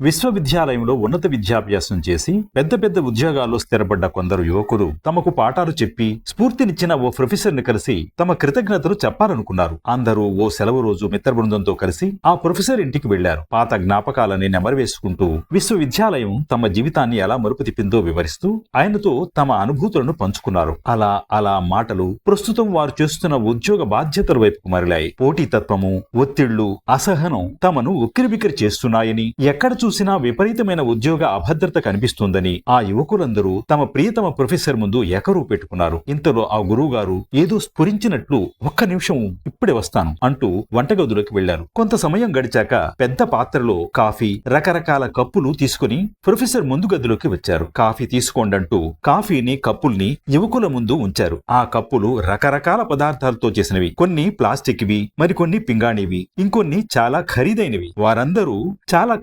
విశ్వవిద్యాలయంలో ఉన్నత విద్యాభ్యాసం చేసి పెద్ద పెద్ద ఉద్యోగాల్లో స్థిరపడ్డ కొందరు యువకులు తమకు పాఠాలు చెప్పి స్ఫూర్తినిచ్చిన ఓ ప్రొఫెసర్ని కలిసి తమ కృతజ్ఞతలు చెప్పాలనుకున్నారు. అందరూ ఓ సెలవు రోజు మిత్ర బృందంతో కలిసి ఆ ప్రొఫెసర్ ఇంటికి వెళ్ళారు పాత జ్ఞాపకాలని నెమరవేసుకుంటూ విశ్వవిద్యాలయం తమ జీవితాన్ని ఎలా మరుపు తిప్పిందో వివరిస్తూ ఆయనతో తమ అనుభూతులను పంచుకున్నారు. అలా అలా మాటలు ప్రస్తుతం వారు చేస్తున్న ఉద్యోగ బాధ్యతల వైపుకు మరలాయి. పోటీతత్వము ఒత్తిళ్ళు అసహనం తమను ఉక్కిరిబిక్కిరి చేస్తున్నాయని ఎక్కడ చూసినా విపరీతమైన ఉద్యోగ అభద్రత కనిపిస్తోందని ఆ యువకులందరూ తమ ప్రియతమ ప్రొఫెసర్ ముందు ఎకరు పెట్టుకున్నారు. ఇంతలో ఆ గురువు గారు ఏదో స్ఫురించినట్లు ఒక్క నిమిషం ఇప్పుడే వస్తాను అంటూ వంటగదిలోకి వెళ్ళారు కొంత సమయం గడిచాక పెద్ద పాత్రలో కాఫీ రకరకాల కప్పులు తీసుకుని ప్రొఫెసర్ ముందు గదిలోకి వచ్చారు. కాఫీ తీసుకోండంటూ కాఫీని కప్పుల్ని యువకుల ముందు ఉంచారు. ఆ కప్పులు రకరకాల పదార్థాలతో చేసినవి. కొన్ని ప్లాస్టిక్వి మరికొన్ని పింగాణివి. ఇంకొన్ని చాలా ఖరీదైనవి. వారందరూ చాలా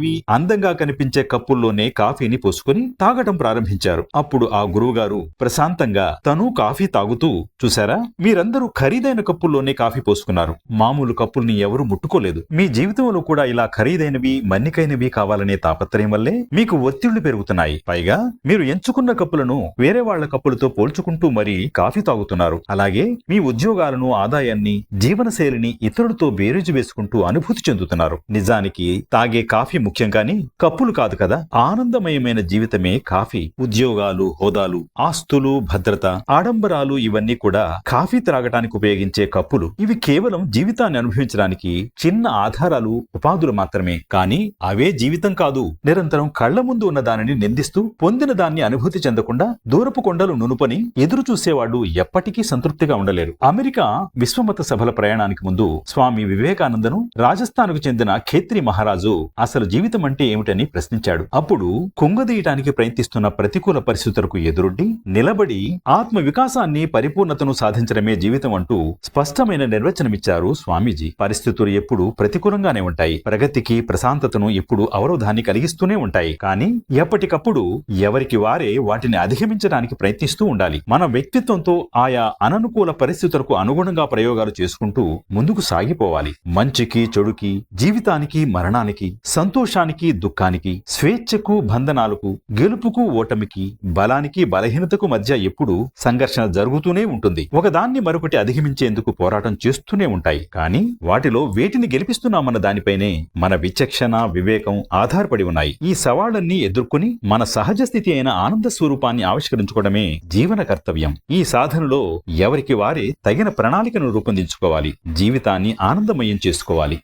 చిన్నవి అందంగా కనిపించే కప్పుల్లోనే కాఫీని పోసుకుని తాగటం ప్రారంభించారు. అప్పుడు ఆ గురువుగారు ప్రశాంతంగా తను కాఫీ తాగుతూ చూసారా మీరందరూ ఖరీదైన కప్పుల్లోనే కాఫీ పోసుకున్నారు. మామూలు కప్పుల్ని ఎవరు ముట్టుకోలేదు. మీ జీవితంలో కూడా ఇలా ఖరీదైనవి మన్నికైనవి కావాలనే తాపత్రయం వల్లే మీకు ఒత్తిళ్ళు పెరుగుతున్నాయి. పైగా మీరు ఎంచుకున్న కప్పులను వేరే వాళ్ళ కప్పులతో పోల్చుకుంటూ మరీ కాఫీ తాగుతున్నారు. అలాగే మీ ఉద్యోగాలను ఆదాయాన్ని జీవనశైలిని ఇతరులతో బేరీజు వేసుకుంటూ అనుభూతి చెందుతున్నారు. నిజానికి తాగే కాఫీ ముఖ్యం కానీ కప్పులు కాదు కదా. ఆనందమయమైన జీవితమే కాఫీ. ఉద్యోగాలు హోదాలు ఆస్తులు భద్రత ఆడంబరాలు ఇవన్నీ కూడా కాఫీ త్రాగటానికి ఉపయోగించే కప్పులు. ఇవి కేవలం జీవితాన్ని అనుభవించడానికి చిన్న ఆధారాలు ఉపాధులు మాత్రమే. కానీ అవే జీవితం కాదు. నిరంతరం కళ్ళ ముందు ఉన్న దానిని నిందిస్తూ పొందిన దాన్ని అనుభూతి చెందకుండా దూరపు కొండలు నునుపని ఎదురు చూసేవాడు ఎప్పటికీ సంతృప్తిగా ఉండలేరు అమెరికా విశ్వమత సభల ప్రయాణానికి ముందు స్వామి వివేకానందను రాజస్థాన్కు చెందిన ఖేత్రి మహారాజు అసలు జీవితం అంటే ఏమిటని ప్రశ్నించాడు. అప్పుడు కుంగదీయటానికి ప్రయత్నిస్తున్న ప్రతికూల పరిస్థితులకు ఎదురుండి నిలబడి ఆత్మ వికాసాన్ని పరిపూర్ణతను సాధించడమే జీవితం అంటూ స్పష్టమైన నిర్వచనమిచ్చారు స్వామీజీ. పరిస్థితులు ఎప్పుడు ప్రతికూలంగానే ఉంటాయి. ప్రగతికి ప్రశాంతతను ఎప్పుడు అవరోధాన్ని కలిగిస్తూనే ఉంటాయి. కానీ ఎప్పటికప్పుడు ఎవరికి వారే వాటిని అధిగమించడానికి ప్రయత్నిస్తూ ఉండాలి. మన వ్యక్తిత్వంతో ఆయా అననుకూల పరిస్థితులకు అనుగుణంగా ప్రయోగాలు చేసుకుంటూ ముందుకు సాగిపోవాలి. మంచికి చెడుకి జీవితానికి మరణానికి సంతోష సంతోషానికి దుఃఖానికి స్వేచ్ఛకు బంధనాలకు గెలుపుకు ఓటమికి బలానికి బలహీనతకు మధ్య ఎప్పుడూ సంఘర్షణ జరుగుతూనే ఉంటుంది. ఒకదాన్ని మరొకటి అధిగమించేందుకు పోరాటం చేస్తూనే ఉంటాయి. కానీ వాటిలో వేటిని గెలిపిస్తున్నామన్న దానిపైనే మన విచక్షణ వివేకం ఆధారపడి ఉన్నాయి. ఈ సవాళ్ళన్నీ ఎదుర్కొని మన సహజ స్థితి అయిన ఆనంద స్వరూపాన్ని ఆవిష్కరించుకోవడమే జీవన కర్తవ్యం. ఈ సాధనలో ఎవరికి వారే తగిన ప్రణాళికను రూపొందించుకోవాలి. జీవితాన్ని ఆనందమయం చేసుకోవాలి.